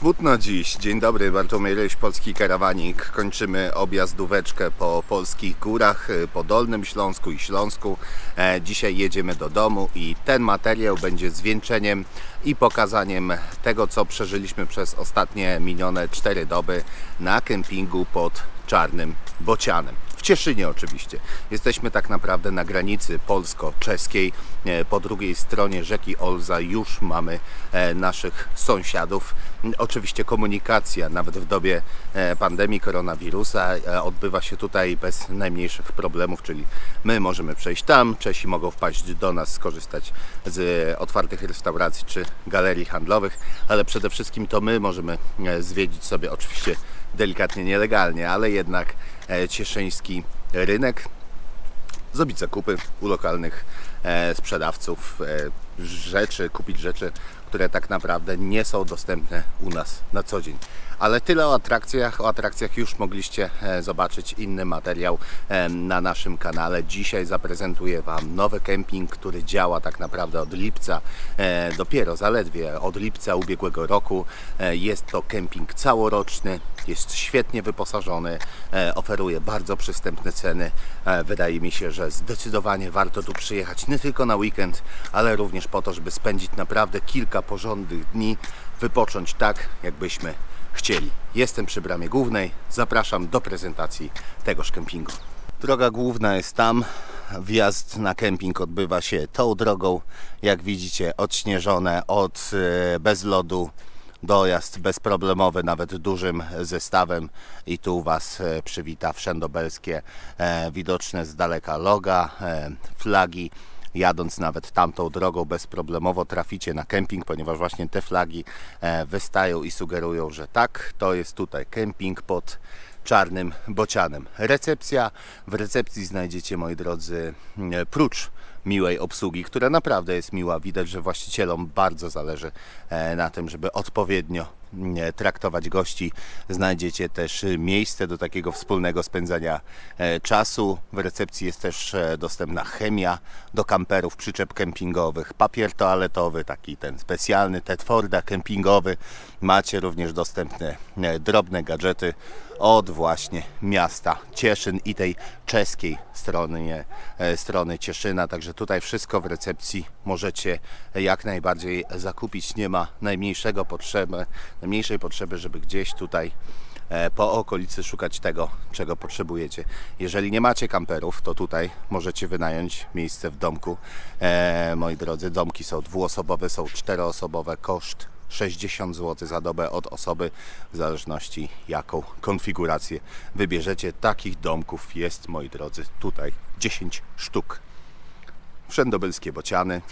Smutno dziś. Dzień dobry, Bartłomiej Ryś, Polski Karawanik. Kończymy objazdóweczkę po polskich górach, y, po Dolnym Śląsku i Śląsku. E, Dzisiaj jedziemy do domu i ten materiał będzie zwieńczeniem i pokazaniem tego, co przeżyliśmy przez ostatnie minione 4 doby na kempingu pod Czarnym Bocianem. W Cieszynie oczywiście. Jesteśmy tak naprawdę na granicy polsko-czeskiej. E, Po drugiej stronie rzeki Olza już mamy e, naszych sąsiadów. Oczywiście komunikacja, nawet w dobie e, pandemii koronawirusa, odbywa się tutaj bez najmniejszych problemów, czyli my możemy przejść tam, Czesi mogą wpaść do nas, skorzystać z otwartych restauracji czy galerii handlowych, ale przede wszystkim to my możemy zwiedzić sobie oczywiście delikatnie nielegalnie, ale jednak cieszyński rynek, zrobić zakupy u lokalnych e, sprzedawców, e, rzeczy, kupić rzeczy, które tak naprawdę nie są dostępne u nas na co dzień. Ale tyle o atrakcjach. O atrakcjach już mogliście e, zobaczyć inny materiał e, na naszym kanale. Dzisiaj zaprezentuję Wam nowy kemping, który działa tak naprawdę od lipca, e, dopiero zaledwie od lipca ubiegłego roku. Jest to kemping całoroczny, jest świetnie wyposażony, oferuje bardzo przystępne ceny. Wydaje mi się, że zdecydowanie warto tu przyjechać nie tylko na weekend, ale również po to, żeby spędzić naprawdę kilka porządnych dni, wypocząć tak, jakbyśmy chcieli. Jestem przy bramie głównej, zapraszam do prezentacji tegoż kempingu. Droga główna jest tam. Wjazd na kemping odbywa się tą drogą, jak widzicie, odśnieżone od e, bez lodu dojazd bezproblemowy, nawet dużym zestawem i tu Was e, przywita wszędobelskie e, widoczne z daleka loga, flagi. Jadąc nawet tamtą drogą bezproblemowo traficie na kemping, ponieważ właśnie te flagi e, wystają i sugerują, że tak, to jest tutaj kemping pod czarnym bocianem. Recepcja. W recepcji znajdziecie, moi drodzy, prócz miłej obsługi, która naprawdę jest miła. Widać, że właścicielom bardzo zależy e, na tym, żeby odpowiednio traktować gości. Znajdziecie też miejsce do takiego wspólnego spędzania e, czasu. W recepcji jest też e, dostępna chemia do kamperów, przyczep kempingowych, papier toaletowy, taki ten specjalny Ted Forda kempingowy. Macie również dostępne e, drobne gadżety od właśnie miasta Cieszyn i tej czeskiej strony, strony Cieszyna. Także tutaj wszystko w recepcji możecie jak najbardziej zakupić. Nie ma najmniejszego potrzeby, najmniejszej potrzeby, żeby gdzieś tutaj e, po okolicy szukać tego, czego potrzebujecie. Jeżeli nie macie kamperów, to tutaj możecie wynająć miejsce w domku. E, moi drodzy, domki są dwuosobowe, są czteroosobowe. Koszt 60 zł za dobę od osoby, w zależności jaką konfigurację wybierzecie. Takich domków jest, moi drodzy, tutaj 10 sztuk. Wszędobylskie bociany.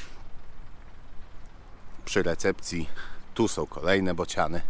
Przy recepcji tu są kolejne bociany.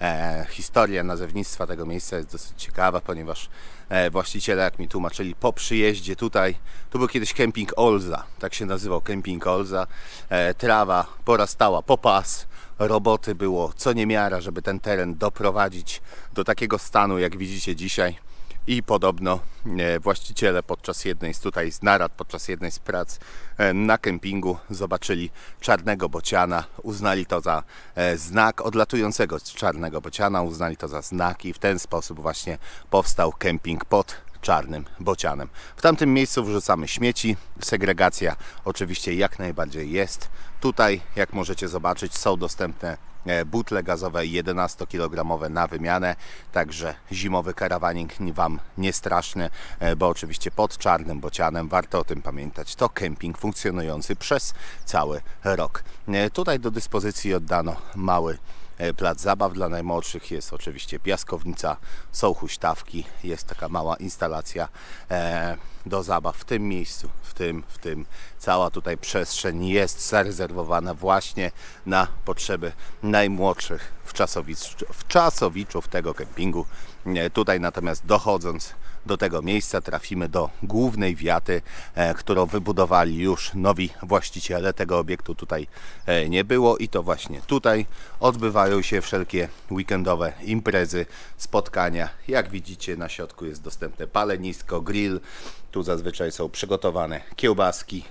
E, historia nazewnictwa tego miejsca jest dosyć ciekawa, ponieważ e, właściciele, jak mi tłumaczyli, po przyjeździe tutaj, tu był kiedyś kemping Olza, tak się nazywał kemping Olza. E, trawa porastała po pas, roboty było co niemiara, żeby ten teren doprowadzić do takiego stanu, jak widzicie dzisiaj. I podobno e, właściciele podczas jednej z tutaj z narad, podczas jednej z prac e, na kempingu zobaczyli czarnego bociana, uznali to za e, znak odlatującego czarnego bociana, uznali to za znak i w ten sposób właśnie powstał kemping pod czarnym bocianem. W tamtym miejscu wrzucamy śmieci, segregacja oczywiście jak najbardziej jest. Tutaj, jak możecie zobaczyć, są dostępne butle gazowe 11-kilogramowe na wymianę, także zimowy karawaning Wam nie straszny, e, bo oczywiście pod czarnym bocianem warto o tym pamiętać. To kemping funkcjonujący przez cały rok. E, Tutaj do dyspozycji oddano mały e, plac zabaw dla najmłodszych. Jest oczywiście piaskownica, są huśtawki, jest taka mała instalacja e, do zabaw w tym miejscu, w tym, w tym. Cała tutaj przestrzeń jest zarezerwowana właśnie na potrzeby najmłodszych Czasowiczów tego kempingu. E, Tutaj natomiast dochodząc do tego miejsca trafimy do głównej wiaty, e, którą wybudowali już nowi właściciele. Tego obiektu tutaj e, nie było i to właśnie tutaj odbywają się wszelkie weekendowe imprezy, spotkania. Jak widzicie na środku jest dostępne palenisko, grill. Tu zazwyczaj są przygotowane kiełbaski.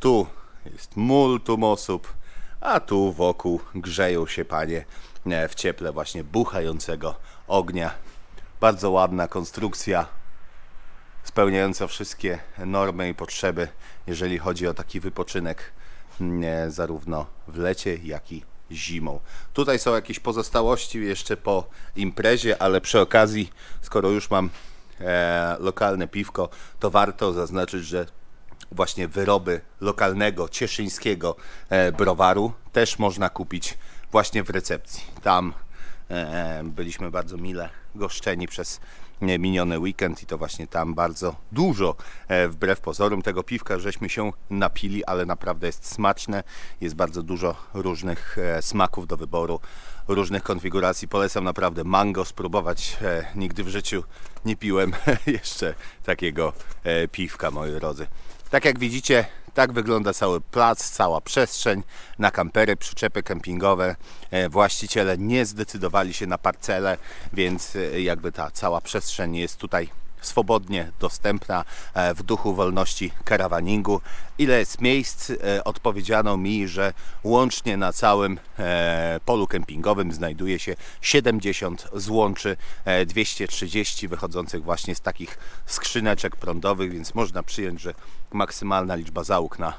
Tu jest multum osób, a tu wokół grzeją się panie e, w cieple właśnie buchającego ognia. Bardzo ładna konstrukcja, spełniająca wszystkie normy i potrzeby, jeżeli chodzi o taki wypoczynek mm, zarówno w lecie, jak i zimą. Tutaj są jakieś pozostałości jeszcze po imprezie, ale przy okazji, skoro już mam e, lokalne piwko, to warto zaznaczyć, że właśnie wyroby lokalnego, cieszyńskiego e, browaru też można kupić właśnie w recepcji. Tam e, byliśmy bardzo mile goszczeni przez e, miniony weekend i to właśnie tam bardzo dużo, e, wbrew pozorom, tego piwka żeśmy się napili, ale naprawdę jest smaczne. Jest bardzo dużo różnych e, smaków do wyboru, różnych konfiguracji. Polecam naprawdę mango spróbować. E, Nigdy w życiu nie piłem jeszcze takiego e, piwka, moi drodzy. Tak jak widzicie, tak wygląda cały plac, cała przestrzeń na kampery, przyczepy kempingowe. E, Właściciele nie zdecydowali się na parcele, więc e, jakby ta cała przestrzeń jest tutaj swobodnie dostępna e, w duchu wolności karawaningu. Ile jest miejsc? E, Odpowiedziano mi, że łącznie na całym e, polu kempingowym znajduje się 70 złączy, e, 230 wychodzących właśnie z takich skrzyneczek prądowych, więc można przyjąć, że maksymalna liczba załóg na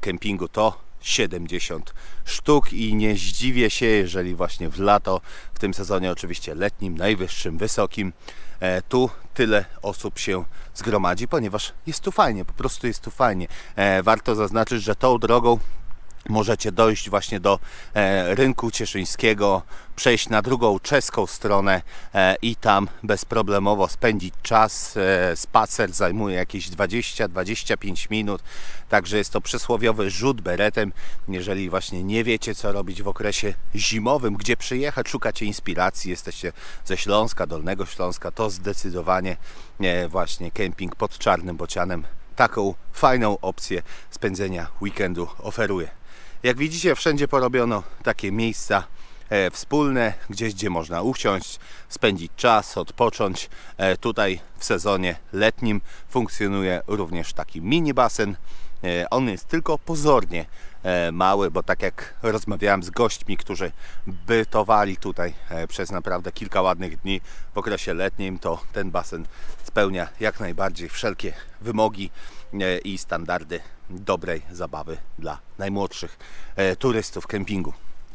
kempingu to 70 sztuk i nie zdziwię się, jeżeli właśnie w lato, w tym sezonie oczywiście letnim, najwyższym, wysokim, e, tu tyle osób się zgromadzi, ponieważ jest tu fajnie, po prostu jest tu fajnie. E, Warto zaznaczyć, że tą drogą możecie dojść właśnie do e, rynku cieszyńskiego, przejść na drugą czeską stronę e, i tam bezproblemowo spędzić czas. E, spacer zajmuje jakieś 20-25 minut, także jest to przysłowiowy rzut beretem. Jeżeli właśnie nie wiecie co robić w okresie zimowym, gdzie przyjechać, szukacie inspiracji, jesteście ze Śląska, Dolnego Śląska, to zdecydowanie właśnie kemping pod Czarnym Bocianem taką fajną opcję spędzenia weekendu oferuje. Jak widzicie, wszędzie porobiono takie miejsca e, wspólne, gdzieś gdzie można usiąść, spędzić czas, odpocząć. E, tutaj w sezonie letnim funkcjonuje również taki mini basen. E, on jest tylko pozornie e, mały, bo tak jak rozmawiałem z gośćmi, którzy bytowali tutaj e, przez naprawdę kilka ładnych dni w okresie letnim, to ten basen spełnia jak najbardziej wszelkie wymogi i standardy dobrej zabawy dla najmłodszych turystów kempingu.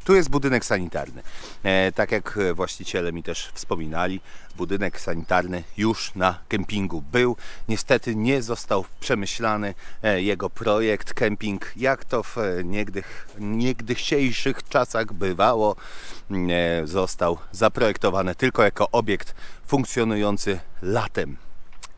Tu jest budynek sanitarny. E, tak jak e, właściciele mi też wspominali, budynek sanitarny już na kempingu był. Niestety nie został przemyślany e, jego projekt kemping, jak to w niegdych, niegdysiejszych czasach bywało. E, został zaprojektowany tylko jako obiekt funkcjonujący latem.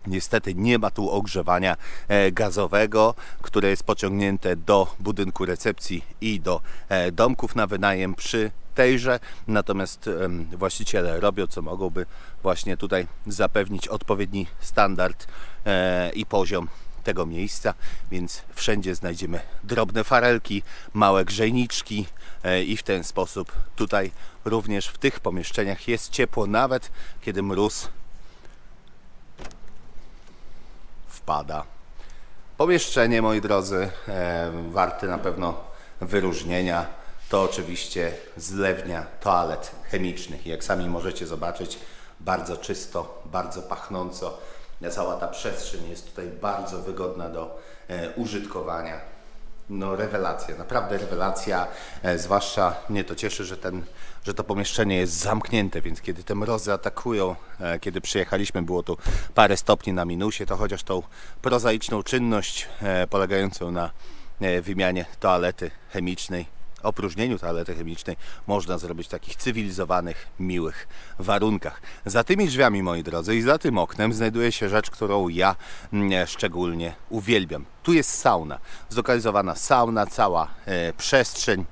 Niestety nie ma tu ogrzewania e, gazowego, które jest pociągnięte do budynku recepcji i do e, domków na wynajem przy tejże. Natomiast właściciele robią co mogą, by właśnie tutaj zapewnić odpowiedni standard e, i poziom tego miejsca, więc wszędzie znajdziemy drobne farelki, małe grzejniczki i w ten sposób tutaj również w tych pomieszczeniach jest ciepło, nawet kiedy mróz wpada. Pomieszczenie, moi drodzy, e, warte na pewno wyróżnienia. To oczywiście zlewnia toalet chemicznych. Jak sami możecie zobaczyć, bardzo czysto, bardzo pachnąco. Cała ta przestrzeń jest tutaj bardzo wygodna do e, użytkowania. No rewelacja, naprawdę rewelacja. E, zwłaszcza mnie to cieszy, że, ten, że to pomieszczenie jest zamknięte, więc kiedy te mrozy atakują, e, kiedy przyjechaliśmy, było tu parę stopni na minusie, to chociaż tą prozaiczną czynność e, polegającą na wymianie toalety chemicznej opróżnieniu toalety chemicznej można zrobić w takich cywilizowanych, miłych warunkach. Za tymi drzwiami, moi drodzy, i za tym oknem znajduje się rzecz, którą ja mm, szczególnie uwielbiam. Tu jest sauna. Zlokalizowana sauna, cała e, przestrzeń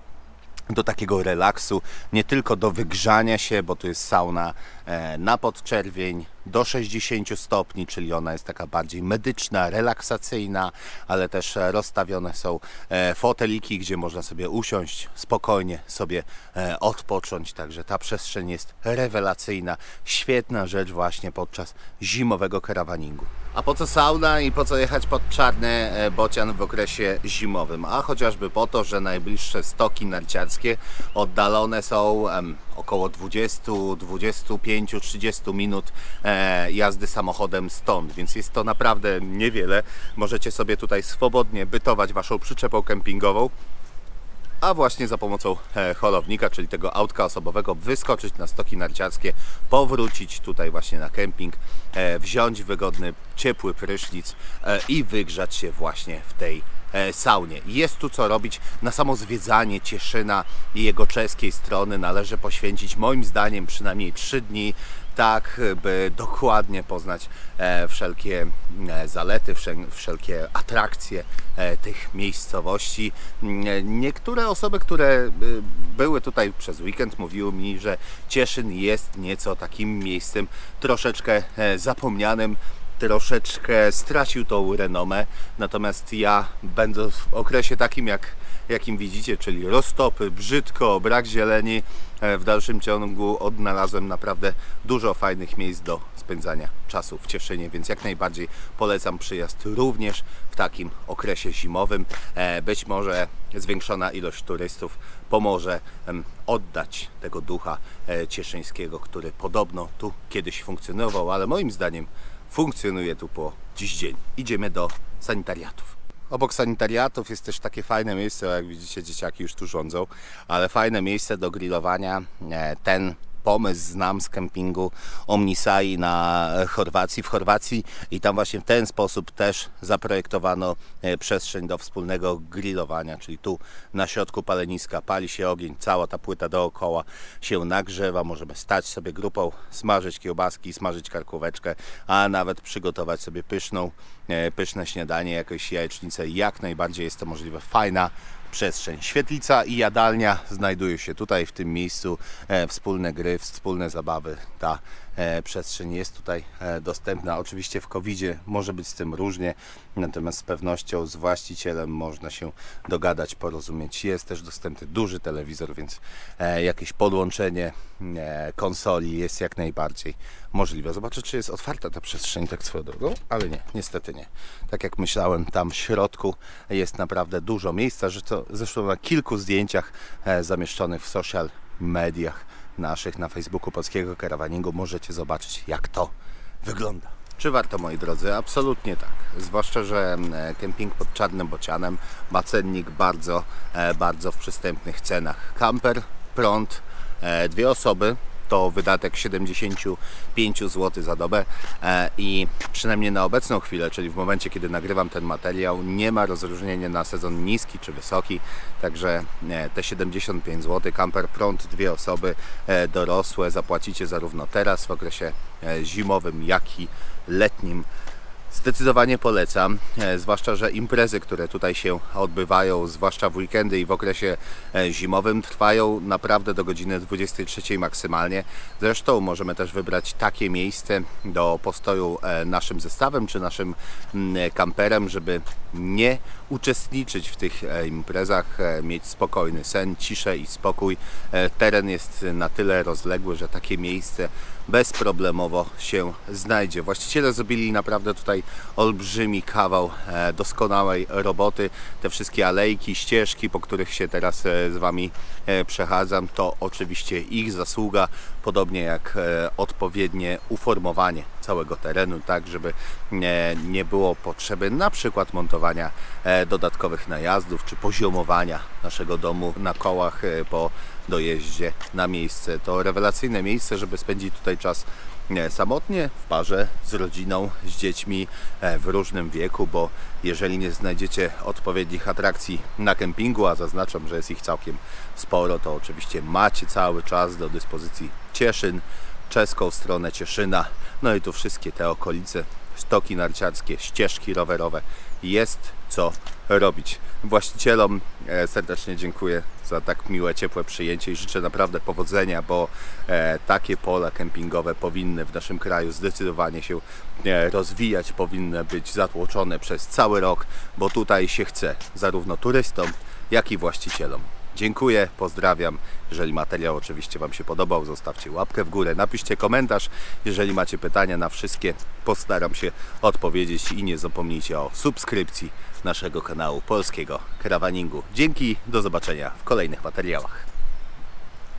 do takiego relaksu, nie tylko do wygrzania się, bo tu jest sauna e, na podczerwień do 60 stopni, czyli ona jest taka bardziej medyczna, relaksacyjna, ale też rozstawione są e, foteliki, gdzie można sobie usiąść, spokojnie sobie e, odpocząć, także ta przestrzeń jest rewelacyjna, świetna rzecz właśnie podczas zimowego karawaningu. A po co sauna i po co jechać pod czarny e, bocian w okresie zimowym? A chociażby po to, że najbliższe stoki narciarskie oddalone są około 20, 25, 30 minut e, jazdy samochodem stąd, więc jest to naprawdę niewiele. Możecie sobie tutaj swobodnie bytować waszą przyczepą kempingową a właśnie za pomocą e, holownika, czyli tego autka osobowego, wyskoczyć na stoki narciarskie, powrócić tutaj właśnie na kemping, e, wziąć wygodny, ciepły prysznic e, i wygrzać się właśnie w tej saunie. Jest tu co robić. Na samo zwiedzanie Cieszyna i jego czeskiej strony należy poświęcić moim zdaniem przynajmniej 3 dni tak, by dokładnie poznać e, wszelkie e, zalety, wszel- wszelkie atrakcje e, tych miejscowości. Mm, Niektóre osoby, które były tutaj przez weekend, mówiły mi, że Cieszyn jest nieco takim miejscem troszeczkę zapomnianym troszeczkę stracił tą renomę, natomiast ja będę w okresie takim jak jakim widzicie, czyli roztopy, brzydko, brak zieleni, e, w dalszym ciągu odnalazłem naprawdę dużo fajnych miejsc do spędzania czasu w Cieszynie, więc jak najbardziej polecam przyjazd również w takim okresie zimowym. E, Być może zwiększona ilość turystów pomoże oddać tego ducha e, cieszyńskiego, który podobno tu kiedyś funkcjonował, ale moim zdaniem funkcjonuje tu po dziś dzień. Idziemy do sanitariatów. Obok sanitariatów jest też takie fajne miejsce, jak widzicie dzieciaki już tu rządzą, ale fajne miejsce do grillowania. E, Ten pomysł znam z kempingu Omnisai na Chorwacji, w Chorwacji i tam właśnie w ten sposób też zaprojektowano e, przestrzeń do wspólnego grillowania, czyli tu na środku paleniska pali się ogień, cała ta płyta dookoła się nagrzewa, możemy stać sobie grupą, smażyć kiełbaski, smażyć karkóweczkę, a nawet przygotować sobie pyszną, e, pyszne śniadanie, jakąś jajecznicę, jak najbardziej jest to możliwe. Fajna przestrzeń. Świetlica i jadalnia znajdują się tutaj w tym miejscu. E, wspólne gry, wspólne zabawy. Ta przestrzeń jest tutaj e, dostępna. Oczywiście w covid może być z tym różnie, natomiast z pewnością z właścicielem można się dogadać, porozumieć. Jest też dostępny duży telewizor, więc e, jakieś podłączenie e, konsoli jest jak najbardziej możliwe. Zobaczę, czy jest otwarta ta przestrzeń tak swoją drogą, ale nie, niestety nie. Tak jak myślałem, tam w środku jest naprawdę dużo miejsca, że to zresztą na kilku zdjęciach e, zamieszczonych w social mediach naszych na Facebooku Polskiego Karawaningu możecie zobaczyć, jak to wygląda. Czy warto, moi drodzy? Absolutnie tak. Zwłaszcza, że e, kemping pod Czarnym Bocianem ma cennik bardzo, e, bardzo w przystępnych cenach. Kamper, prąd, e, dwie osoby to wydatek 75 zł za dobę e, i przynajmniej na obecną chwilę, czyli w momencie, kiedy nagrywam ten materiał, nie ma rozróżnienia na sezon niski czy wysoki, także e, te 75 zł, kamper, prąd, dwie osoby e, dorosłe zapłacicie zarówno teraz w okresie zimowym, jak i letnim. Zdecydowanie polecam, e, zwłaszcza, że imprezy, które tutaj się odbywają, zwłaszcza w weekendy i w okresie e, zimowym, trwają naprawdę do godziny 23 maksymalnie. Zresztą możemy też wybrać takie miejsce do postoju e, naszym zestawem czy naszym mm, kamperem, żeby nie uczestniczyć w tych imprezach, mieć spokojny sen, ciszę i spokój. Teren jest na tyle rozległy, że takie miejsce bezproblemowo się znajdzie. Właściciele zrobili naprawdę tutaj olbrzymi kawał e, doskonałej roboty. Te wszystkie alejki, ścieżki, po których się teraz e, z Wami e, przechadzam, to oczywiście ich zasługa, podobnie jak odpowiednie uformowanie całego terenu, tak żeby nie, było potrzeby na przykład montowania dodatkowych najazdów czy poziomowania naszego domu na kołach po dojeździe na miejsce. To rewelacyjne miejsce, żeby spędzić tutaj czas e, samotnie, w parze, z rodziną, z dziećmi e, w różnym wieku, bo jeżeli nie znajdziecie odpowiednich atrakcji na kempingu, a zaznaczam, że jest ich całkiem sporo, to oczywiście macie cały czas do dyspozycji Cieszyn, czeską stronę Cieszyna, no i tu wszystkie te okolice, stoki narciarskie, ścieżki rowerowe. Jest co robić. Właścicielom e, serdecznie dziękuję za tak miłe, ciepłe przyjęcie i życzę naprawdę powodzenia, bo e, takie pola kempingowe powinny w naszym kraju zdecydowanie się e, rozwijać, powinny być zatłoczone przez cały rok, bo tutaj się chce zarówno turystom, jak i właścicielom. Dziękuję, pozdrawiam. Jeżeli materiał oczywiście Wam się podobał, zostawcie łapkę w górę, napiszcie komentarz. Jeżeli macie pytania na wszystkie, postaram się odpowiedzieć i nie zapomnijcie o subskrypcji naszego kanału polskiego karawaningu. Dzięki, do zobaczenia w kolejnych materiałach.